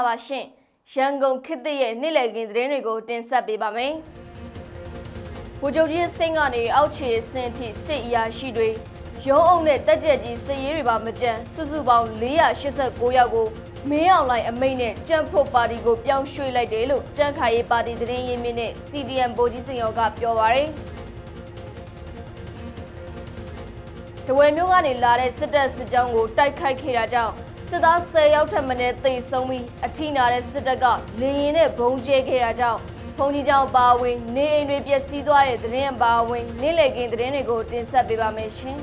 လာပါရှင်ရန်ကုန်ခေတ်သစ်ရဲ့နေ့လည်ခင်းသတင်းတွေကိုတင်ဆက်ပေးပါမယ်ဗိုလ်ချုပ်ကြီးအဆင့်ကနေအောက်ခြေအဆင့်အထိစစ်အရာရှိတွေရုံးအောင်နဲ့တက်ကြက်ကြီးစစ်ရေးတွေပါမကြမ်းစုစုပေါင်း489ယောက်ကိုမင်းအောင်လိုက်အမိန့်နဲ့ကြံ့ဖို့ပါတီကိုပြောင်းရွှေ့လိုက်တယ်လို့ကြံ့ခိုင်ရေးပါတီသတင်းရင်းမြစ်နဲ့ CDM ဗိုလ်ကြီးစင်ရောကပြောပါရယ်တဝယ်မျိုးကနေလာတဲ့စစ်တပ်စစ်ကြောင်းကိုတိုက်ခိုက်ခဲ့တာကြောင့် စစ်သား10ယောက်ထက်မနည်းသေဆုံးပြီးအထိနာတဲ့စစ်တပ်ကလေရင်နဲ့ဘုံကျဲခဲ့တာကြောင့်ဖုန်ကြီးကြောင်ပါဝင်နေအိမ်တွေပျက်စီးသွားတဲ့သတင်းအပါအဝင်နေ့လည်ခင်းသတင်းတွေကိုတင်ဆက်ပေးပါမယ်ရှင်။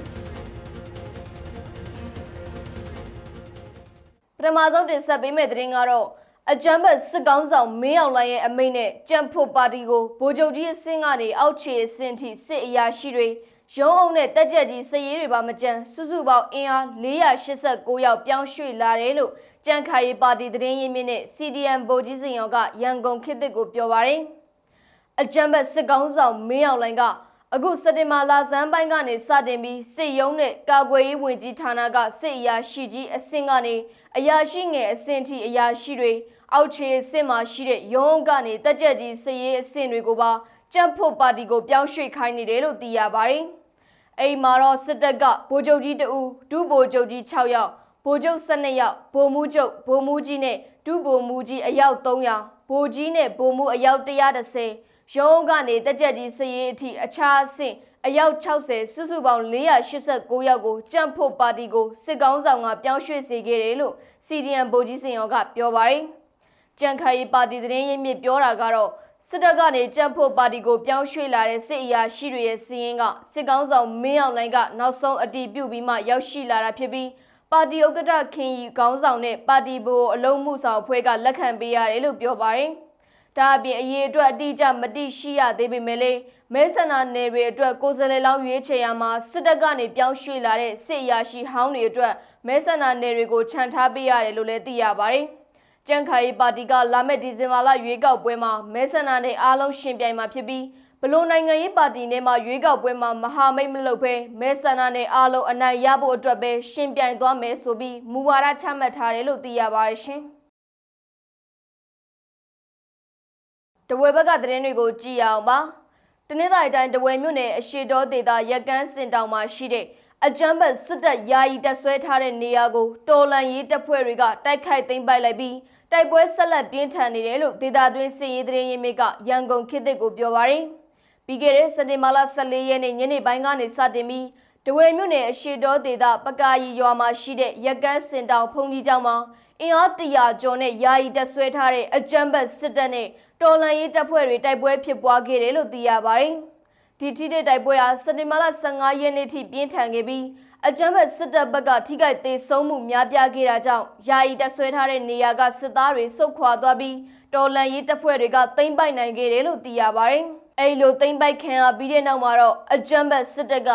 ပထမဆုံးတင်ဆက်ပေးမယ့်သတင်းကတော့အကြမ်းဖက်စစ်ကောင်းဆောင်မင်းအောင်လှိုင်ရဲ့အမိန့်နဲ့ကြံ့ဖို့ပါတီကိုဗိုလ်ချုပ်ကြီးအဆင့်ကနေအောက်ခြေအဆင့်ထိစစ်အရာရှိတွေ ရုံးအောင်နဲ့တက်ကြက်ကြီးစစ်ရေးတွေပါမကြမ်းစုစုပေါင်းအင်အား489ယောက်ပြောင်းရွှေ့လာတယ်လို့ကြံ့ခိုင်ရေးပါတီသတင်းရင်းမြစ်နဲ့ CDM ဗိုလ်ကြီးစင်ရောကရန်ကုန်ခေတ်သစ်ကိုပြောပါရယ်အကြမ်းဖက်စစ်ကောင်းဆောင်မင်းအောင်လှိုင်ကအခုစက်တင်ဘာလဆန်းပိုင်းကနေစတင်ပြီးစစ်ရုံးနဲ့ကာကွယ်ရေးဝန်ကြီးဌာနကစစ်အရာရှိကြီးအဆင့်ကနေအရာရှိငယ်အဆင့်ထိအရာရှိတွေအောက်ခြေအဆင့်မှာရှိတဲ့ရုံးကနေတက်ကြက်ကြီးစစ်ရေးအဆင့်တွေကိုပါကြံ့ဖို့ပါတီကိုပြောင်းရွှေ့ခိုင်းနေတယ်လို့သိရပါတယ်။ အိမ်မှာတော့စစ်တပ်ကဗိုလ်ချုပ်ကြီးတဦးဒုဗိုလ်ချုပ်ကြီး6ယောက်ဗိုလ်ချုပ်12ယောက်ဗိုလ်မှူးချုပ်ဗိုလ်မှူးကြီးနဲ့ဒုဗိုလ်မှူးကြီးအယောက်300ဗိုလ်ကြီးနဲ့ဗိုလ်မှူးအယောက်130ရုံးကနေတက်ကြက်ကြီးစစ်ရေးအထိအခြားအဆင့်အယောက်60စုစုပေါင်း489ယောက်ကိုကြံ့ဖို့ပါတီကိုစစ်ကောင်းဆောင်ကပြောင်းရွှေ့စေခဲ့တယ်လို့ CDM ဗိုလ်ကြီးစင်ရောကပြောပါတယ်။ကြံ့ခိုင်ရေးပါတီသတင်းရင်းမြစ်ပြောတာကတော့ စစ်တပ်ကနေကြံ့ဖို့ပါတီကိုပြောင်းရွှေ့လာတဲ့စစ်အရာရှိတွေရဲ့စီးရင်ကစစ်ကောင်းဆောင်မင်းအောင်လှိုင်ကနောက်ဆုံးအတီးပြုတ်ပြီးမှရောက်ရှိလာတာဖြစ်ပြီးပါတီဥက္ကဋ္ဌခင်ရီခေါင်းဆောင်နဲ့ပါတီဘိုအလုံးမှုဆောင်အဖွဲ့ကလက်ခံပေးရတယ်လို့ပြောပါတယ်။ဒါအပြင်အရေးအတွက်အတိအကျမတိရှိရသေးပေမဲ့လည်းမဲဆန္ဒနယ်တွေအတွက်ကိုယ်စားလှယ်လောင်းရွေးချယ်ရမှာစစ်တပ်ကနေပြောင်းရွှေ့လာတဲ့စစ်အရာရှိဟောင်းတွေအတွက်မဲဆန္ဒနယ်တွေကိုခြံထားပေးရတယ်လို့လည်းသိရပါတယ်။ ကြံ့ခိုင်ပါတီကလာမယ့်ဒီဇင်ဘာလရွေးကောက်ပွဲမှာမဲဆန္ဒနယ်အားလုံးရှင်ပြိုင်မှာဖြစ်ပြီးဘလို့နိုင်ငံရေးပါတီနဲ့မှရွေးကောက်ပွဲမှာမဟာမိတ်မလုပ်ဘဲမဲဆန္ဒနယ်အားလုံးအနိုင်ရဖို့အတွက်ပဲရှင်ပြိုင်သွားမယ်ဆိုပြီးမူဝါဒချမှတ်ထားတယ်လို့သိရပါတယ်ရှင်။တဝဲဘက်ကသတင်းတွေကိုကြည့်ရအောင်ပါ။တနင်္သာရီတိုင်းတဝဲမြို့နယ်အရှိတော်ဒေသရက်ကန်းစင်တောင်မှာရှိတဲ့အကြမ်းဖက်စစ်တပ်ယာယီတပ်ဆွဲထားတဲ့နေရာကိုတော်လန်ရေးတပ်ဖွဲ့တွေကတိုက်ခိုက်သိမ်းပိုက်လိုက်ပြီး တိုက်ပွဲဆက်လက်ပြင်းထန်နေတယ်လို့ဒေသတွင်းစစ်ရေးသတင်းရင်းမြစ်ကရန်ကုန်ခေတ်သစ်ကိုပြောပါရယ်ပြီးခဲ့တဲ့စက်တင်ဘာလ14ရက်နေ့ညနေပိုင်းကနေစတင်ပြီးတဝဲမြို့နယ်အရှိတော်ဒေသပကာရီရွာမှာရှိတဲ့ရက်ကန်းစင်တောင်ဖုန်ကြီးကျောင်းမှာအင်အားတရာကျော်နဲ့ယာယီတပ်ဆွဲထားတဲ့အကြမ်းဖက်စစ်တပ်နဲ့တော်လန်ရေးတပ်ဖွဲ့တွေတိုက်ပွဲဖြစ်ပွားခဲ့တယ်လို့သိရပါတယ်။ဒီထိတဲ့တိုက်ပွဲဟာစက်တင်ဘာလ15ရက်နေ့ထိပြင်းထန်ခဲ့ပြီး အကြမ်းဖက်စစ်တပ်ဘက်ကထိခိုက်သေးဆုံးမှုများပြားခဲ့တာကြောင့်ယာယီတပ်ဆွဲထားတဲ့နေရာကစစ်သားတွေစုခွာသွားပြီးတော်လန်ရေးတပ်ဖွဲ့တွေကသိမ်းပိုက်နိုင်ခဲ့တယ်လို့သိရပါတယ်။အဲဒီလိုသိမ်းပိုက်ခံရပြီးတဲ့နောက်မှာတော့အကြမ်းဖက်စစ်တပ်က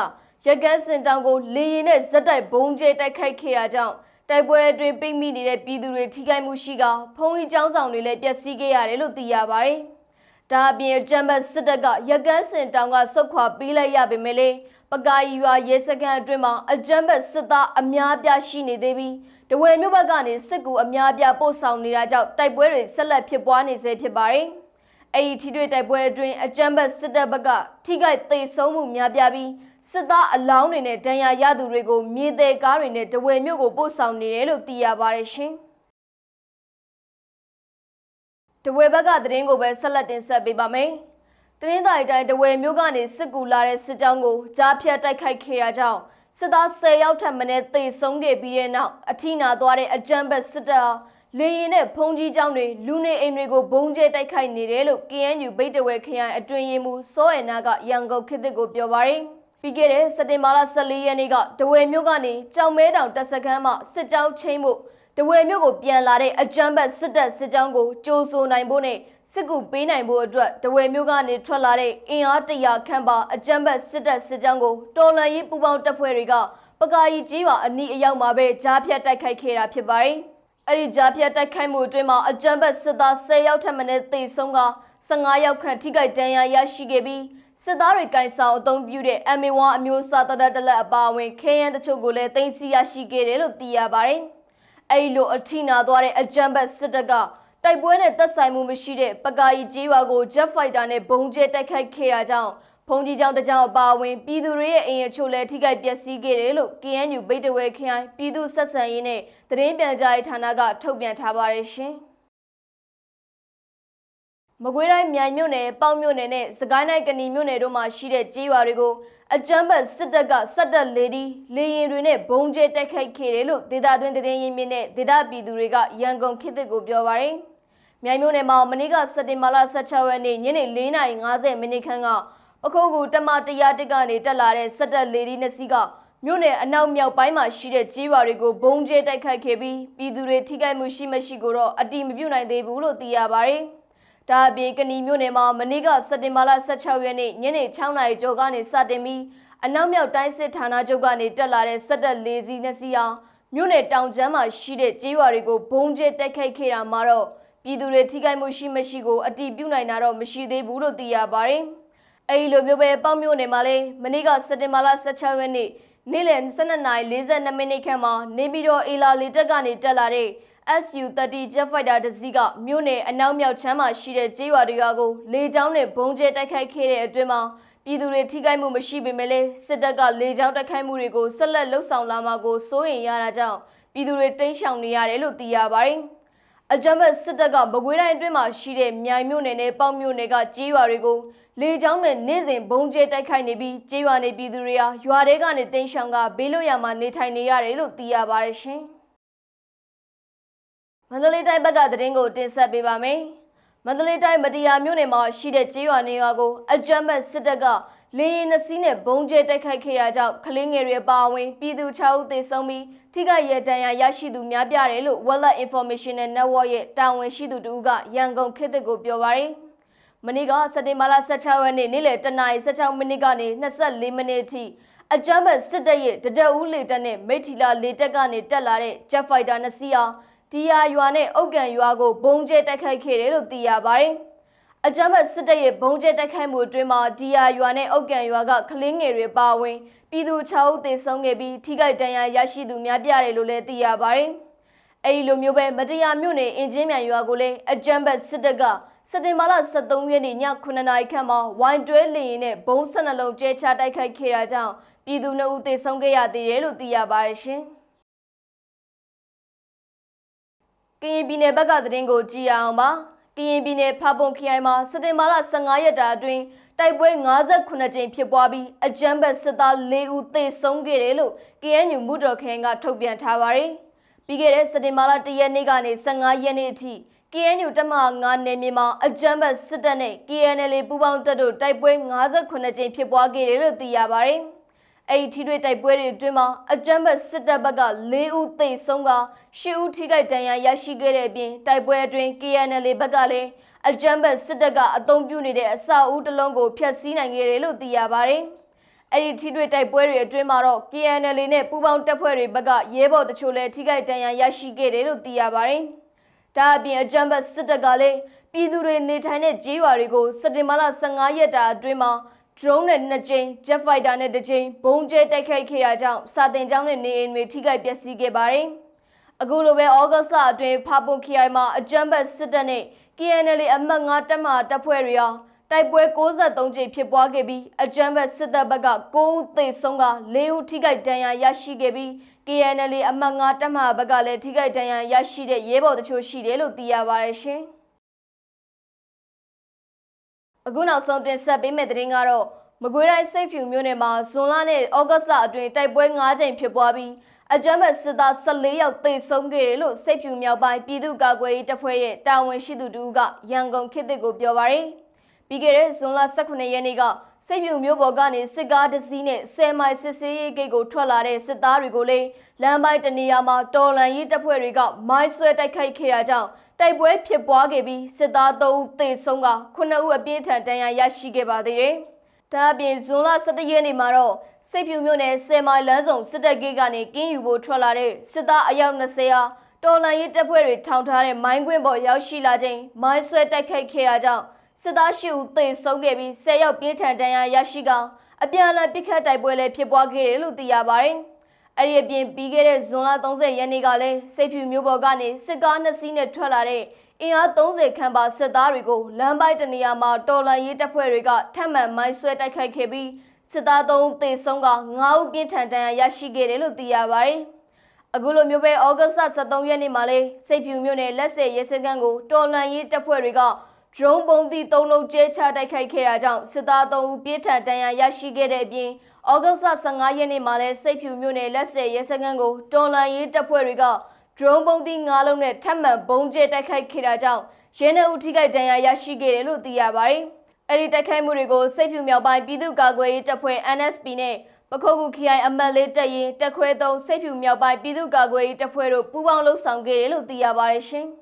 ရကန်းစင်တောင်ကိုလေရင်နဲ့ဇက်တိုက်ဘုံကျဲတိုက်ခိုက်ခဲ့တာကြောင့်တိုက်ပွဲအတွင်းပိတ်မိနေတဲ့ပြည်သူတွေထိခိုက်မှုရှိကဖုံးကြီးကျောင်းဆောင်တွေလည်းပျက်စီးခဲ့ရတယ်လို့သိရပါတယ်။ဒါအပြင်ဂျမ်ဘတ်စစ်တပ်ကရကန်းစင်တောင်ကဆုတ်ခွာပေးလိုက်ရပေမဲ့လည်း ပကာရီရွာရဲစခန်းအတွင်းမှာအကြမ်းဖက်စစ်သားအများပြားရှိနေသေးပြီးတဝယ်မြို့ဘက်ကနေစစ်ကူအများပြားပို့ဆောင်နေတာကြောင့်တိုက်ပွဲတွေဆက်လက်ဖြစ်ပွားနေဆဲဖြစ်ပါတယ်။အဲဒီထိတွေ့တိုက်ပွဲအတွင်းအကြမ်းဖက်စစ်တပ်ဘက်ကထိခိုက်သေဆုံးမှုများပြားပြီးစစ်သားအလောင်းတွေနဲ့ဒဏ်ရာရသူတွေကိုမြေသေးကားတွေနဲ့တဝယ်မြို့ကိုပို့ဆောင်နေတယ်လို့သိရပါတယ်ရှင်။တဝယ်ဘက်ကသတင်းကိုပဲဆက်လက်တင်ဆက်ပေးပါမယ်။ တနင်္သာရီတိုင်းတဝယ်မြို့ကနေစစ်ကူလာတဲ့စစ်ကြောင်းကိုကြားဖြတ်တိုက်ခိုက်ခဲ့တာကြောင့်စစ်သား10ယောက်ထပ်မံသေဆုံးခဲ့ပြီးတဲ့နောက်အထိနာသွားတဲ့အကြမ်းဖက်စစ်တပ်လေရင်နဲ့ဖုန်ကြီးကျောင်းတွေလူနေအိမ်တွေကိုဘုံကျဲတိုက်ခိုက်နေတယ်လို့ KNU ဗိတ်တဝဲခရိုင်အတွင်းရေးမှူးစောရနာကရန်ကုန်ခေတ်သစ်ကိုပြောပါရယ်ပြီးခဲ့တဲ့စက်တင်ဘာလ14ရက်နေ့ကတဝယ်မြို့ကနေကြောင်မဲတောင်တပ်စခန်းမှစစ်ကြောင်းချင်းမှုတဝယ်မြို့ကိုပြန်လာတဲ့အကြမ်းဖက်စစ်တပ်စစ်ကြောင်းကိုကြိုးဆိုနိုင်ဖို့နဲ့ စစ်ကူပေးနိုင်ဖို့အတွက်တဝယ်မြို့ကနေထွက်လာတဲ့အင်အားတရာခန့်ပါအကြမ်းဖက်စစ်တပ်စစ်ကြောင်းကိုတော်လန်ရေးပူပေါင်းတပ်ဖွဲ့တွေကပကာရီကြီးပါအနီးအရောက်မှာပဲကြားဖြတ်တိုက်ခိုက်ခဲ့တာဖြစ်ပါတယ်။အဲ့ဒီကြားဖြတ်တိုက်ခိုက်မှုအတွင်းမှာအကြမ်းဖက်စစ်သား10ယောက်ထက်မနည်းသေဆုံးက15ယောက်ခန့်ထိခိုက်ဒဏ်ရာရရှိခဲ့ပြီးစစ်သားတွေကင်ဆောင်အုံပြုတဲ့ MA1 အမျိုးအစားတရတလက်အပါအဝင်ခဲယမ်းတချို့ကိုလည်းတင်စီရရှိခဲ့တယ်လို့သိရပါတယ်အဲ့လိုအထိနာသွားတဲ့အကြမ်းဖက်စစ်တပ်က တိုက်ပွဲနဲ့သက်ဆိုင်မှုမရှိတဲ့ပကာရီကျေးရွာကို Jet Fighter နဲ့ဘုံကျဲတိုက်ခိုက်ခဲ့တာကြောင့်ဖုန်ကြီးကျောင်းတစ်ကျောင်းအပါအဝင်ပြည်သူတွေရဲ့အိမ်အချို့လည်းထိခိုက်ပျက်စီးခဲ့တယ်လို့ KNU ဗိတ်တဝဲခရိုင်ပြည်သူ့ဆက်ဆံရေးနဲ့သတင်းပြန်ကြားရေးဌာနကထုတ်ပြန်ထားပါတယ်ရှင်။မကွေးတိုင်းမြိုင်မြို့နယ်ပေါက်မြို့နယ်နဲ့စကိုင်းတိုင်းကဏီမြို့နယ်တို့မှာရှိတဲ့ကြေးရွာတွေကိုအကြမ်းဖက်စစ်တပ်ကစက်တက်လေဒီလေရင်တွေနဲ့ဘုံကျဲတိုက်ခိုက်ခဲ့တယ်လို့ဒေသတွင်းသတင်းရင်းမြစ်နဲ့ဒေသပြည်သူတွေကရန်ကုန်ခေတ်သစ်ကိုပြောပါရယ် မြိုင်မြို့နယ်မှာမနေ့ကစက်တင်ဘာလ16ရက်နေ့ညနေ4:50မိနစ်ခန့်ကပခုတ်ကူတမတရားတက်ကနေတက်လာတဲ့စက်တက်လေဒီနှစ်စီးကမြို့နယ်အနောက်မြောက်ပိုင်းမှာရှိတဲ့ကြေးရွာတွေကိုဘုံကျဲတိုက်ခိုက်ခဲ့ပြီးပြည်သူတွေထိခိုက်မှုရှိမရှိကိုတော့အတိမပြုနိုင်သေးဘူးလို့သိရပါရယ်ဒါအပြင်ကဏီမြို့နယ်မှာမနေ့ကစက်တင်ဘာလ16ရက်နေ့ညနေ6နာရီကျော်ကနေစတင်ပြီးအနောက်မြောက်တိုင်းစစ်ဌာနချုပ်ကနေတက်လာတဲ့စက်တက်လေးစီးနှစ်စီးအောင်မြို့နယ်တောင်ကျမ်းမှာရှိတဲ့ကျေးရွာတွေကိုဘုံကျဲတိုက်ခိုက်ခဲ့တာမှာတော့ ပြည်သူတွေထိခိုက်မှုရှိမရှိကိုအတိပြုနိုင်တာတော့မရှိသေးဘူးလို့သိရပါတယ်။အဲဒီလိုမျိုးပဲပေါ့မြို့နယ်မှာလည်းမနေ့ကစက်တင်ဘာလ16ရက်နေ့နေ့လယ်12:42မိနစ်ခန့်မှာနေပြည်တော်အေလာလေတက်ကနေတက်လာတဲ့ SU-30 Jet Fighter တစ်စီးကမြို့နယ်အနောက်မြောက်ချမ်းမှာရှိတဲ့ကျေးရွာတွေရွာကိုလေကြောင်းနဲ့ဘုံကျဲတိုက်ခိုက်ခဲ့တဲ့အတွင်းမှာပြည်သူတွေထိခိုက်မှုမရှိပေမဲ့လည်းစစ်တပ်ကလေကြောင်းတိုက်ခိုက်မှုတွေကိုဆက်လက်လှုပ်ဆောင်လာမှာကိုစိုးရိမ်ရတာကြောင့်ပြည်သူတွေတိမ်းရှောင်နေရတယ်လို့သိရပါတယ်။ အကြမ်းဖက်စစ်တပ်ကမကွေးတိုင်းအတွင်းမှာရှိတဲ့မြိုင်မြို့နယ်နဲ့ပေါက်မြို့နယ်ကကျေးရွာတွေကိုလေကြောင်းနဲ့နေ့စဉ်ဘုံကျဲတိုက်ခိုက်နေပြီးကျေးရွာနေပြည်သူတွေဟာရွာတွေကနေတိမ်းရှောင်ကဘေးလွတ်ရာမှာနေထိုင်နေရတယ်လို့သိရပါတယ်ရှင်။မန္တလေးတိုင်းဘက်ကသတင်းကိုတင်ဆက်ပေးပါမယ်။မန္တလေးတိုင်းမတရားမြို့နယ်မှာရှိတဲ့ကျေးရွာနေရွာကိုအကြမ်းဖက်စစ်တပ်က လေရင်နှစီးနဲ့ဘုံကျဲတိုက်ခိုက်ခဲ့တာကြောင့်ကလင်းငယ်တွေပါဝင်ပြည်သူ6ဦးသေဆုံးပြီးထိခိုက်ရဒဏ်ရာရရှိသူများပြားတယ်လို့ Wallet Informational Network ရဲ့တာဝန်ရှိသူတူကရန်ကုန်ခေတ်သစ်ကိုပြောပါရယ်။မနေ့ကစက်တင်ဘာလ16ရက်နေ့နေ့လယ်တနာရီ16မိနစ်ကနေ24မိနစ်အထိအကြမ်းဖက်စစ်တပ်ရဲ့တဒအူးလေတပ်နဲ့မိထီလာလေတပ်ကနေတက်လာတဲ့ Jet Fighter နှစ်စီးအားဒီယာရွာနဲ့အုတ်ကန်ရွာကိုဘုံကျဲတိုက်ခိုက်ခဲ့တယ်လို့သိရပါတယ်။ အကြမ်းဖက်စစ်တပ်ရဲ့ဘုံကျဲတိုက်ခိုက်မှုအတွင်းမှာဒီယာရွာနဲ့အုတ်ကန်ရွာကကလင်းငယ်တွေပါဝင်ပြည်သူ6ဦးသေဆုံးခဲ့ပြီးထိခိုက်ဒဏ်ရာရရှိသူများပြားတယ်လို့လည်းသိရပါတယ်။အဲဒီလိုမျိုးပဲမတရားမြို့နယ်အင်ဂျင်မြန်ရွာကိုလည်းအကြမ်းဖက်စစ်တပ်ကစက်တင်ဘာလ23ရက်နေ့ည9နာရီခန့်မှာဝိုင်တွဲလေရင်နဲ့ဘုံ12လုံးကျဲချတိုက်ခိုက်ခဲ့တာကြောင့်ပြည်သူ2ဦးသေဆုံးခဲ့ရသေးတယ်လို့သိရပါတယ်ရှင်။ကရင်ပြည်နယ်ဘက်ကသတင်းကိုကြည့်ရအောင်ပါ။ ကရင်ပြည်နယ်ဖာပုံခရိုင်မှာစက်တင်ဘာလ15ရက်တာအတွင်းတိုက်ပွဲ58ကြိမ်ဖြစ်ပွားပြီးအကြမ်းဖက်စစ်သား4ဦးသေဆုံးခဲ့တယ်လို့ KNU မူတော်ခရိုင်ကထုတ်ပြန်ထားပါတယ်။ပြီးခဲ့တဲ့စက်တင်ဘာလ1ရက်နေ့ကနေ15ရက်နေ့အထိ KNU တမ9နယ်မြေမှာအကြမ်းဖက်စစ်တပ်နဲ့ KNL ပူးပေါင်းတပ်တို့တိုက်ပွဲ58ကြိမ်ဖြစ်ပွားခဲ့တယ်လို့သိရပါတယ်။ အဲ့ဒီထိတွေ့တိုက်ပွဲတွေအတွင်းမှာအကြမ်းဖက်စစ်တပ်ဘက်က၄ဦးသေဆုံးက၈ဦးထိခိုက်ဒဏ်ရာရရှိခဲ့တဲ့အပြင်တိုက်ပွဲအတွင်း KNL ဘက်ကလည်းအကြမ်းဖက်စစ်တပ်ကအုံပြုနေတဲ့အစာအုပ်တစ်လုံးကိုဖျက်ဆီးနိုင်ခဲ့တယ်လို့သိရပါတယ်။အဲ့ဒီထိတွေ့တိုက်ပွဲတွေအတွင်းမှာတော့ KNL နဲ့ပူးပေါင်းတပ်ဖွဲ့တွေဘက်ကရဲဘော်တချို့လည်းထိခိုက်ဒဏ်ရာရရှိခဲ့တယ်လို့သိရပါတယ်။ဒါအပြင်အကြမ်းဖက်စစ်တပ်ကလည်းပြည်သူတွေနေထိုင်တဲ့ကျေးရွာတွေကိုစက်တင်ဘာလ15ရက်တာအတွင်းမှာ drone နဲ့နှစ်ကြိမ် jet fighter နဲ့တစ်ကြိမ်ဘုံကျဲတိုက်ခိုက်ခဲ့တာကြောင့်စာတင်ကျောင်းနဲ့နေအိမ်တွေထိခိုက်ပျက်စီးခဲ့ပါတယ်။အခုလိုပဲဩဂတ်စ်လအတွင်းဖာပွန်ခရိုင်မှာအကြမ်းဖက်စစ်တပ်နဲ့ KNL အမှတ်9တပ်မတပ်ဖွဲ့တွေဟာတိုက်ပွဲ63ကြိမ်ဖြစ်ပွားခဲ့ပြီးအကြမ်းဖက်စစ်တပ်ဘက်က9ဦးသေဆုံးက4ဦးထိခိုက်ဒဏ်ရာရရှိခဲ့ပြီး KNL အမှတ်9တပ်မဘက်ကလည်းထိခိုက်ဒဏ်ရာရရှိတဲ့ရဲဘော်တချို့ရှိတယ်လို့သိရပါတယ်ရှင်။ အခုနောက်ဆုံးတင်ဆက်ပေးမယ့်သတင်းကတော့မကွေးတိုင်းစိတ်ဖြူမြို့နယ်မှာဇွန်လနဲ့ဩဂတ်လအတွင်းတိုက်ပွဲ9ကြိမ်ဖြစ်ပွားပြီးအကြမ်းဖက်စစ်သား14ယောက်သေဆုံးခဲ့တယ်လို့စိတ်ဖြူမြောက်ပိုင်းပြည်သူ့ကာကွယ်ရေးတပ်ဖွဲ့ရဲ့တာဝန်ရှိသူတူကရန်ကုန်ခေတ်သစ်ကိုပြောပါရယ်ပြီးခဲ့တဲ့ဇွန်လ18ရက်နေ့ကစိတ်ဖြူမြို့ပေါ်ကနေစစ်ကားတစ်စီးနဲ့10မိုင်စစ်ဆေးရေးဂိတ်ကိုထွက်လာတဲ့စစ်သားတွေကိုလည်းလမ်းပိုင်းတနေရာမှာတော်လန်ရေးတပ်ဖွဲ့တွေကမိုင်းဆွဲတိုက်ခိုက်ခဲ့တာကြောင့်တိုက်ပွဲဖြစ်ပွားခဲ့ပြီးစစ်သား3ဦးသေဆုံးက9ဦးအပြင်းထန်ဒဏ်ရာရရှိခဲ့ပါသေးတယ်။ဒါအပြင်ဇွန်လ17ရက်နေ့မှာတော့စိတ်ဖြူမြို့နယ်ဆယ်မိုင်လမ်းဆောင်စစ်တပ်ဂိတ်ကနေကင်းယူဖို့ထွက်လာတဲ့စစ်သားအယောက်20ဟာတော်လန်ရေးတပ်ဖွဲ့တွေထောင်ထားတဲ့မိုင်းကွင်းပေါ်ရောက်ရှိလာချိန်မိုင်းဆွဲတိုက်ခိုက်ခဲ့တာကြောင့်စစ်သားရှိဦးသေဆုံးခဲ့ပြီး10ယောက်ပြင်းထန်ဒဏ်ရာရရှိကအပြန်အလှန်ပစ်ခတ်တိုက်ပွဲလည်းဖြစ်ပွားခဲ့တယ်လို့သိရပါတယ်။ အဲ့ဒီအပြင်ပြီးခဲ့တဲ့ဇွန်လ30ရက်နေ့ကလည်းစိတ်ဖြူမျိုးပေါ်ကနေစစ်ကားနှစ်စီးနဲ့ထွက်လာတဲ့အင်အား30ခန့်ပါစစ်သားတွေကိုလမ်းပိုင်းတနေရာမှာတော်လန်ရေးတပ်ဖွဲ့တွေကထပ်မံမိုင်းဆွဲတိုက်ခိုက်ခဲ့ပြီးစစ်သား3ဦးသေဆုံးက9ဦးပြင်းထန်ဒဏ်ရာရရှိခဲ့တယ်လို့သိရပါတယ်။အခုလိုမျိုးပဲဩဂတ်စ်23ရက်နေ့မှာလေစိတ်ဖြူမျိုးနဲ့လက်ဆက်ရဲစခန်းကိုတော်လန်ရေးတပ်ဖွဲ့တွေက ဒရုန်းပုံသီး၃လုံးကျဲချတိုက်ခိုက်ခဲ့တာကြောင့်စစ်သား၃ဦးပြင်းထန်ဒဏ်ရာရရှိခဲ့တဲ့အပြင်ဩဂတ်စ်15ရက်နေ့မှာလည်းစိတ်ဖြူမျိုးနဲ့လက်ဆက်ရဲစခန်းကိုတော်လန်ရေးတပ်ဖွဲ့တွေကဒရုန်းပုံသီး၅လုံးနဲ့ထပ်မံဘုံကျဲတိုက်ခိုက်ခဲ့တာကြောင့်ရဲနှဦးထိခိုက်ဒဏ်ရာရရှိခဲ့တယ်လို့သိရပါတယ်။အဲဒီတိုက်ခိုက်မှုတွေကိုစိတ်ဖြူမြောက်ပိုင်းပြည်သူ့ကာကွယ်ရေးတပ်ဖွဲ့ NSP နဲ့ပခုတ်ကူခရိုင်အမတ်လေးတပ်ရင်တက်ခွဲသုံးစိတ်ဖြူမြောက်ပိုင်းပြည်သူ့ကာကွယ်ရေးတပ်ဖွဲ့တို့ပူးပေါင်းလှုပ်ဆောင်ခဲ့တယ်လို့သိရပါတယ်ရှင်။